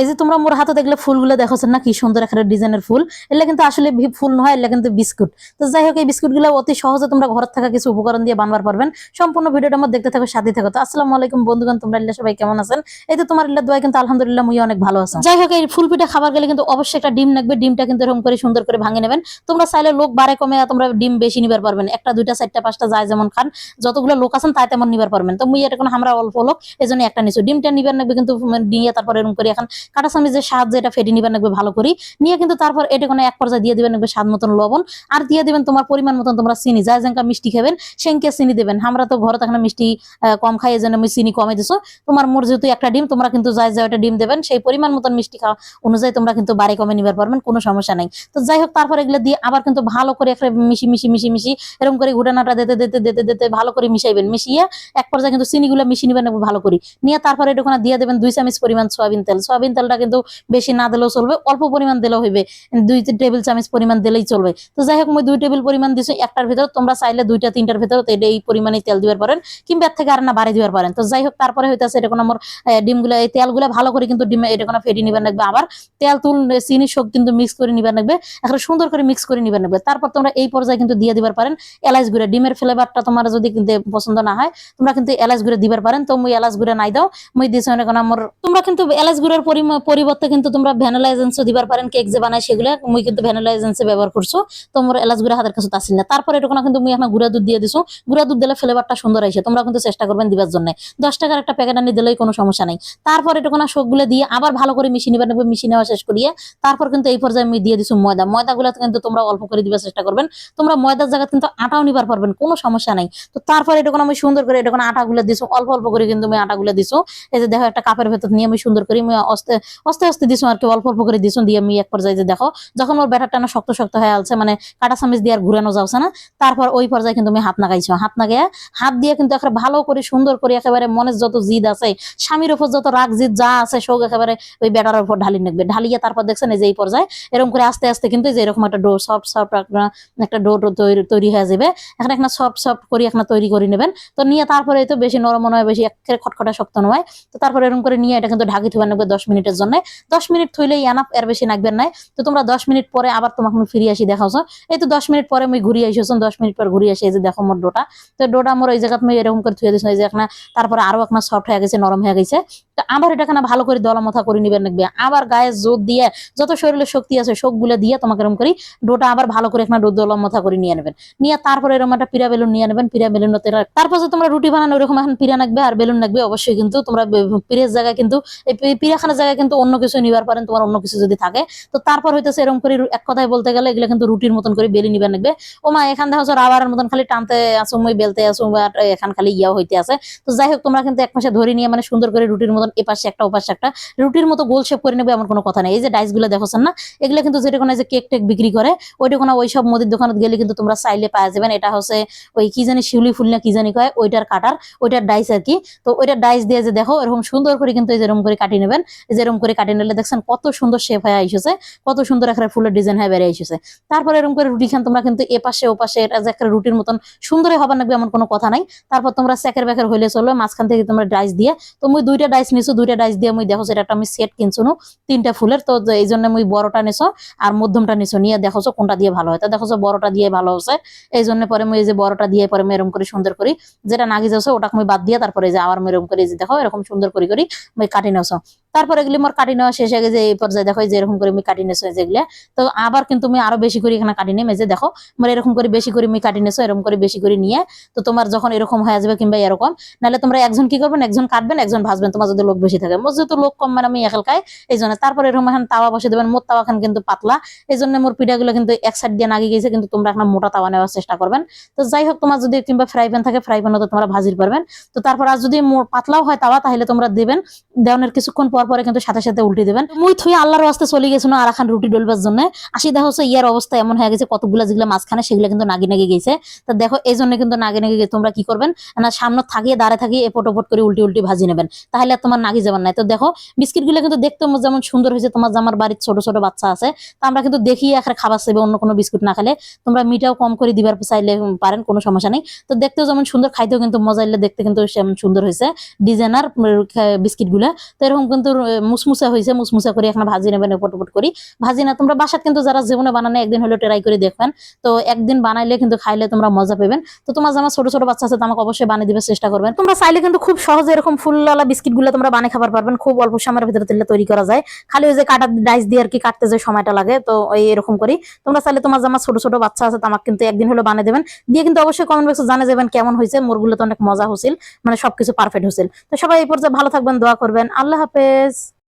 এই যে তোমরা মোর হাতে দেখলে ফুলগুলো দেখছেন না কি সুন্দর একটা ডিজাইনের ফুল। এগুলা কিন্তু আসলে ফুল নয়, এগুলা কিন্তু বিস্কুট। তো যাই হোক, এই বিস্কুটগুলো অতি সহজে তোমরা ঘর থাকা কিছু উপকরণ দিয়ে বানবার পারবেন। সম্পূর্ণ ভিডিওটা আমার দেখতে থাকো, সাথে থাকো। তো আসসালামু আলাইকুম বন্ধুগণ, তোমরা ইল্লা সবাই কেমন আছেন? এই তো তোমার ইল্লা দোয়া, কিন্তু আলহামদুলিল্লাহ মুই অনেক ভালো আছি। যাই হোক, এই ফুল পিঠা খাবার গেলে কিন্তু অবশ্যই একটা ডিম লাগবে। ডিমটা কিন্তু এরকম করে সুন্দর করে ভাঙে নেবেন। তোমরা চাইলে লোক বারে কমে তোমরা ডিম বেশি নিবার পারবেন। একটা, দুইটা, চারটা, পাঁচটা যায় যেমন খান। যতগুলো লোক আছেন তাই তেমন নিবার পারবেন। তো মুই এটা কোনো আমরা অল্প লোক এই জন্য একটা নিছো। ডিমটা নিবার লাগবে কিন্তু নিয়ে তারপর এরকম করে এখন কাটা চামিজের সাহায্যে এটা ফেটে নিবার লাগবে ভালো করে নিয়ে কিন্তু তারপর এটা কোনো এক পর্যায়ে দিয়ে দিবেন লাগবে স্বাদ মতন লবণ। আর দিয়ে দিবেন তোমার পরিমাণ মতন তোমরা চিনি। যা যেঙ্কা মিষ্টি খাবেন সেঙ্কে চিনি দেবেন। আমরা তো ঘরে তখন মিষ্টি কম খাই, এই জন্য আমি চিনি কমে দিছো। তোমার মোর যেহেতু একটা ডিম, তোমরা কিন্তু যাই যাই একটা ডিম দেবেন, সেই পরিমাণ মতন মিষ্টি খাওয়া অনুযায়ী তোমরা কিন্তু বাড়ি কমে নিবার পারবেন, কোনো সমস্যা নাই। তো যাই হোক, তারপর এগুলো দিয়ে আবার কিন্তু ভালো করে একটা মিশি মিশি মিশি মিশি, এরকম করে ঘুটানাটা দিতে দিতে দিতে দিতে ভালো করে মিশাইবেন। মিশিয়ে এক পর্যায়ে কিন্তু চিনিগুলো মিশিয়ে নিবেন ভালো করে নিয়ে তারপরে এটা দিয়ে দেবেন দুই চামচ পরিমাণ সয়াবিন তেল। সয়াবিন তেলটা কিন্তু বেশি না দিলেও চলবে, অল্প পরিমাণ দিলেও হইবে। দুই টেবিল চামচ পরিমাণ দিলেই চলবে। তো যাই হোক, মই দুই টেবিল পরিমাণ দিছো, একটার ভিতর তোমরা চাইলে দুইটা, তিনটার ভিতর এই পরিমাণে তেল দিবার পারেন, কিংবা এর থেকে আর না বাড়ি দিবার পারেন। তো যাই হোক, তারপরে হইতাছে এটা কোনো আমার ডিমগুলো, এই তেলগুলো ভালো করে কিন্তু ডিমে, এটা কোনো ফেটি নিবেন লাগবে আবার। তেল তুল চিনি, সব কিন্তু মিক্স করে নিবেন লাগবে একটা সুন্দর করে মিক্স করে নিবেন লাগবে। তারপর তোমরা এই পর্যায়ে কিন্তু দিয়ে দিবার পারেন এলাচ গুঁড়া। ডিমের ফ্লেভারটা তোমার যদি পছন্দ না হয়, তোমরা কিন্তু এলাচ গুঁড়া দিবার পারেন। তো মুই এলাচ গুঁড়া নাই দাও, মুই দিছি অনেক আমার, তোমরা কিন্তু এলাচ গুঁড়ার পরিমা- পরিবর্তে কিন্তু তোমরা ভ্যানিলা এজেন্সি দিবার পারেন, কেক যে বানায় সেগুলো। মুই কিন্তু ভ্যানিলা এজেন্সি ব্যবহার করছ। তোমার এলাচ গুঁড়া হাতের কাছে আসছিল না। তারপরে এটা কিন্তু মুই এখন গুঁড়া দুধ দিয়ে দিছো। গুঁড়া দুধ দিলে ফ্লেভারটা সুন্দর আসে তোমরা কিন্তু চেষ্টা করবেন দিবার জন্য। দশ টাকার একটা প্যাকেট আনি দিলেই কোনো সমস্যা নাই। তারপর এটা কোনো শোকগুলো দিয়ে আবার ভালো করে মিশিয়ে নিবার নেবে, মিশিয়ে নেওয়া শেষ করিয়ে তারপর কিন্তু এই পর্যায়ে আমি দিয়ে দিছো ময়দা। ময়দাগুলো কিন্তু তোমরা অল্প করে দিবার চেষ্টা করবেন। তোমরা ময়দার জায়গা কিন্তু আটাও নিবার পারবেন, কোনো সমস্যা নাই। তো তারপর এটা আমি সুন্দর করে এটা আটাগুলো দিছো। অল্প অল্প করে কিন্তু আমি আটাগুলো দিছো। এই যে দেখো একটা কাপের ভেতর নিয়ে আমি সুন্দর করে। আমি আস্তে আস্তে আস্তে দিছো আর কি, অল্প অল্প করে দিছো, দিয়ে আমি এক পর্যায়ে যে দেখো, যখন ওর ব্যাটারটা না শক্ত শক্ত হয়ে আছে মানে কাটা চামিচ দিয়ে আর ঘুরানো যাচ্ছে না, তারপর ওই পর্যায়ে কিন্তু আমি হাত নাগাইছো। হাত নাগাইয়া হাত দিয়ে কিন্তু একেবারে ভালো করে সুন্দর করে একেবারে মনের যত জিদ আছে, স্বামীর উপর যত রাগ জিদ যা আছে, সব একেবারে ওই ব্যাটারের উপর ঢালি নেবে ঢালিয়ে তারপর দেখছেন এই যে এই পর্যায়ে, এরকম করে আস্তে আস্তে কিন্তু যে এরকম একটা ডো সফট সফট একটা ডো তৈরি হয়ে যাবে। এখন একটা সফট সফট করে একটা তৈরি করে নেবেন। তো নিয়ে তারপরে তো বেশি নরম নয়, বেশি একেবারে খটখটা শক্ত নয়। তো তারপরে এরকম করে নিয়ে এটা কিন্তু ঢাকি থুবে নেবে দশ মিনিটের জন্য। দশ মিনিট থইলেই এনাফ এর বেশি নাকবেন নাই। তো তোমরা দশ মিনিট পরে আবার তোমাকে আমি ফিরে আসি দেখাওছো এই তো দশ মিনিট পরে আমি ঘুরিয়ে আসিস দশ মিনিট পর ঘুরিয়ে আসি, এই যে দেখো মোর ডোটা। তো ডোটা মোর এই জায়গা তুমি এরকম করে থুয়ে দিচ্ছ এই যে একটা তারপরে আরও একটা সফট হয়ে গেছে, নরম হয়ে গেছে। তো আবার এটা খানা ভালো করে দলা মথা করে নিবেন লাগবে আবার গায়ে জোর দিয়ে, যত শরীরে শক্তি আছে গুলো দিয়ে তোমাকে এরকম করি, ডোটা আবার ভালো করে একটা দলা মথা করে নিয়ে নেবেন। নিয়ে তারপরে এরকম একটা পিরা বেলুন নিয়ে নেবেন পিরা বেলুন তারপর তোমরা রুটি বানানো ওরকম এখন পিরা নাকবে, আর বেলুন নাকবে, অবশ্যই কিন্তু তোমরা পিরের জায়গায় কিন্তু, এই পি- পিরাখানার জায়গায় কিন্তু অন্য কিছু নিবার পারেন, তোমার অন্য কিছু যদি থাকে। তো তারপর হইতেছে এরকম করে এক কথায় বলতে গেলে এগুলো কিন্তু রুটির মতন করে বেলি নিবার লাগবে। ও মা, এখান থেকে হচ্ছে রাবারের মতন খালি টানতে আসো মই বেলতে আসো বা এখান খালি ইয়াও হইতে আছে। তো যাই হোক, তোমরা কিন্তু এক মাসে ধরে নিয়ে মানে সুন্দর করে রুটির মতন এপাশে একটা, ওপাশে একটা, রুটির মতো গোল শেপ করে নেবে এমন কোনো কথা নেই। এই যে ডাইসগুলো দেখোছেন না, এগুলো কিন্তু যেটা কোনো যে কেক টেক বিক্রি করে, ওইটা কোনো ওই সব মুদির দোকানে গেলে কিন্তু তোমরা চাইলে পাওয়া যাবেন। এটা হচ্ছে ওই কি জানি শিউলি ফুল না কি জানি কয়, ওইটার কাটার, ওইটার ডাইস আর কি। তো ওইটার ডাইস দিয়ে যে দেখো এরকম সুন্দর করে কিন্তু এই যেরকম করে কাটিয়ে নেবেন। যেরকম করে কাটিয়ে নিলে দেখছেন কত সুন্দর শেপ হয়ে আইসেছে, কত সুন্দর একটা ফুলের ডিজাইন হয়ে বেড়ে আইসেছে। তারপর এরকম করে রুটি খান, তোমরা কিন্তু এপাশে ওপাশে এটা যে একটা রুটির মতন সুন্দরই হবার লাগবে এমন কোনো কথা নাই। তারপর তোমরা সেকের ব্যাকের হইলে চলবে মাঝখান থেকে তোমরা ডাইস দিয়ে, তো মুই দুইটা ডাইস নিছো, দুইটা ডাইস দিয়ে মুই দেখো একটা আমি সেট কিনছো তিনটা ফুলের, তো এই জন্য মুই বড়টা নিছো আর মধ্যমটা নিছো, নিয়ে দেখো কোনটা দিয়ে ভালো হয়। তো দেখো বড়টা দিয়ে ভালো হচ্ছে এই জন্য পরে মুই এই যে বড়টা দিয়ে পরে এরকম করে সুন্দর করি, যেটা নাগি যাচ্ছে ওটাকে মুই বাদ দিয়ে তারপরে যে আবার এরকম করে যে দেখো, এরকম সুন্দর করে, করি, মুই কাটি নেছো। তারপরে এগুলি মোর কাটি নেওয়া শেষ হয়ে গেছে, এই পর্যায়ে দেখো এই যে এরকম করে আমি কাটি নেছো যেগুলো তো আবার কিন্তু আমি আরও বেশি করে এখানে কাটি নেম যে দেখো, মোর এরকম করে বেশি করে আমি কাটি নেছো, এরকম করে বেশি করে নিয়ে, তো তোমার যখন এরকম হয়ে যাবে কিংবা এরকম, নাহলে তোমরা একজন কি করবেন, একজন কাটবেন, একজন ভাজবেন, তোমার যদি লোক বেশি থাকে। মোর যেহেতু লোক কম মানে আমি একালকায়, এই জন্য তারপর এরকম এখন তাওয়া বসে দেবেন, মোট তাওয়া খান কিন্তু পাতলা। এই জন্য মোর পিঠাগুলো কিন্তু এক সাইড দিয়ে নাগিয়ে গেছে, কিন্তু তোমরা এখন মোটা তাওয়া নেওয়ার চেষ্টা করবেন। তো যাই হোক, তোমার যদি কিংবা ফ্রাই প্যান থাকে ফ্রাই প্যানও তো তোমরা ভাজির পারবেন। তো তারপর আর যদি মোর পাতলাও হয় তাওয়া, তাহলে তোমরা দেবেন। দেওয়ানের কিছুক্ষণ পর পরে কিন্তু সাথে সাথে উল্টে দেবেন। মুই থুই আল্লাহর রাস্তে চলে গেছিল আর এখন রুটি ডলবার জন্য। আসি দেখো হচ্ছে ইয়ার অবস্থা এমন হয়ে গেছে, কতগুলো যেগুলো মাঝখানে সেগুলো কিন্তু নাগি নাগি গেছে। তো দেখো, এই জন্য কিন্তু নাগি নাগি গেছে। তোমরা কি করবেন? না, সামনে থাকিয়ে দাঁড়ে থাকিয়ে এপট ওপট করে উল্টি উল্টি ভাজি নেবেন। তাহলে আর তোমার নাগি যাবেন না তো দেখো বিস্কিটগুলো কিন্তু দেখতে যেমন সুন্দর হয়েছে, তোমার আমার বাড়ির ছোট ছোট বাচ্চা আছে, তা আমরা কিন্তু দেখি এখানে খাবার চাইবে অন্য কোনো বিস্কুট না খেলে। তোমরা মিটাও কম করে দিবার চাইলে পারেন, কোনো সমস্যা নেই। তো দেখতেও যেমন সুন্দর, খাইতেও কিন্তু মজা এলে দেখতে কিন্তু সুন্দর হয়েছে। ডিজাইনার বিস্কিটগুলা তো এরকম কিন্তু মুসমুসা হয়েছে মুসমুসা করে এখানে ভাজি নেবেন পটপট করি। ভাজি না, তোমরা বাসাত কিন্তু যারা জীবনে বানানো একদিন হলো ট্রাই করে দেখবেন। তো একদিন বানাইলে কিন্তু খাইলে তোমরা মজা পাবেন তো তোমার জামা ছোট ছোট বাচ্চা আছে আমাকে অবশ্যই বানিয়ে দিবে চেষ্টা করবেন। তোমরা চাইলে কিন্তু খুব সহজে এরকম ফুলওয়ালা বিস্কিটগুলো তোমরা বানিয়ে খাবার পারবেন। খুব অল্প সময়ের ভিতরে তেলে তৈরি করা যায়। খালি ওই যে কাটা ডাইস দিয়ে আর কি কাটতে যে সময়টা লাগে, তো ওই এরকম করি। তোমরা চাইলে তোমার জামা ছোট ছোট বাচ্চা আছে আমাকে কিন্তু একদিন হলো বানিয়ে দেবেন। দিয়ে কিন্তু অবশ্যই কমেন্ট বক্সে জানিয়ে যাবেন কেমন হয়েছে। মোরগুলো তো অনেক মজা হয়েছিল মানে সবকিছু পারফেক্ট হয়েছিল তো সবাই এই পর্যায়ে ভালো থাকবেন, দোয়া করবেন। আল্লাহ is.